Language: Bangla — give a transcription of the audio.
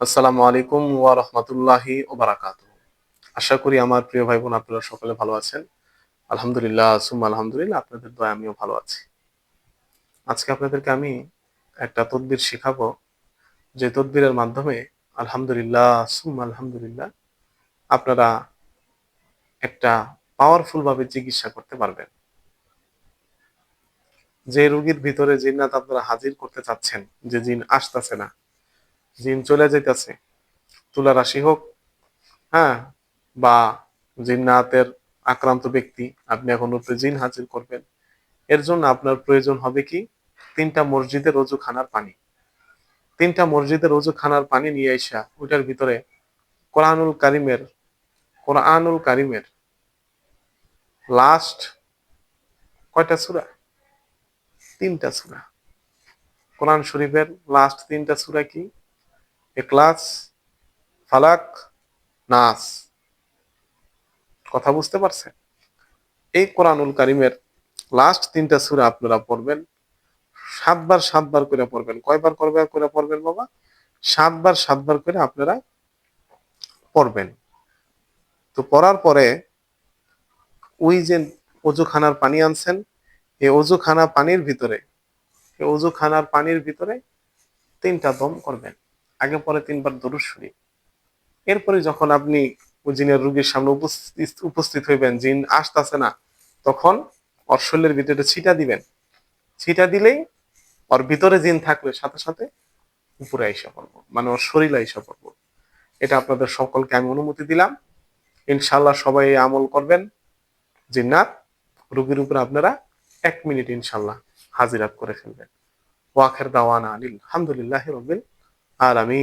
আসসালামু আলাইকুম ওয়া রাহমাতুল্লাহি ওয়া বারাকাতুহু। আশা করি আমার প্রিয় ভাই বোন আপনারা সকলে ভালো আছেন। আলহামদুলিল্লাহ, সুম্মা আলহামদুলিল্লাহ, আপনাদের দয়া আমিও ভালো আছি। আজকে আপনাদেরকে আমি একটা তদবির শেখাবো। যে তদবিরের মাধ্যমে আলহামদুলিল্লাহ, সুম্মা আলহামদুলিল্লাহ, আপনারা একটা পাওয়ারফুল ভাবে চিকিৎসা করতে পারবেন। যে রোগীর ভিতরে জিন্নাত আপনারা হাজির করতে চাচ্ছেন, যে জিন আসতেছে না জিন চলে যাইতেছে। তুলা রাশি হোক হ্যাঁ বা জিন্নাতের আক্রান্ত ব্যক্তি, আপনি এখন উপরে জিন হাজির করবেন। এর জন্য আপনার প্রয়োজন হবে কি? তিনটা মসজিদের রজু খানার পানি। তিনটা মসজিদের রজু খানার পানি নিয়ে আইসা ওইটার ভিতরে কোরআনুল কারিমের কোরআনুল কারিমের লাস্ট কয়টা সুরা? তিনটা সুরা। কোরআন শরীফের লাস্ট তিনটা সুরা কি? এক্লাস ফালাক, নাস। কথা বুঝতে পারছেন? এই কোরআনুল কারিমের লাস্ট তিনটা সুরা আপনারা পড়বেন। সাতবার সাতবার করে পড়বেন। কয়বার করবে করে পড়বেন বাবা? সাতবার সাতবার করে আপনারা পড়বেন। তো পড়ার পরে ওই যে অজুখানার পানি আনছেন এই অজুখানা পানির ভিতরে এই অজুখানার পানির ভিতরে তিনটা দম করবেন। আগে পরে তিনবার দরুদ শরীফ এরপরে যখন আপনি জিনের রুগীর সামনে উপস্থিত হইবেন, জিন আসতেছে না, তখন ওর শরীরের ভিতরে ছিটা দিবেন। ছিটা দিলেই ওর ভিতরে জিন থাকলে সাথে সাথে উপরে আইসা পড়ব মানে ওর শরীর আইসা পড়ব। এটা আপনাদের সকলকে আমি অনুমতি দিলাম। ইনশাল্লাহ সবাই আমল করবেন। জিন্নাত, রুগীর উপরে আপনারা এক মিনিট ইনশাল্লাহ হাজিরাত করে ফেলবেন। ওয়াখের দাওয়ানা আলিল আলহামদুলিল্লাহ রবিল Ahora mi...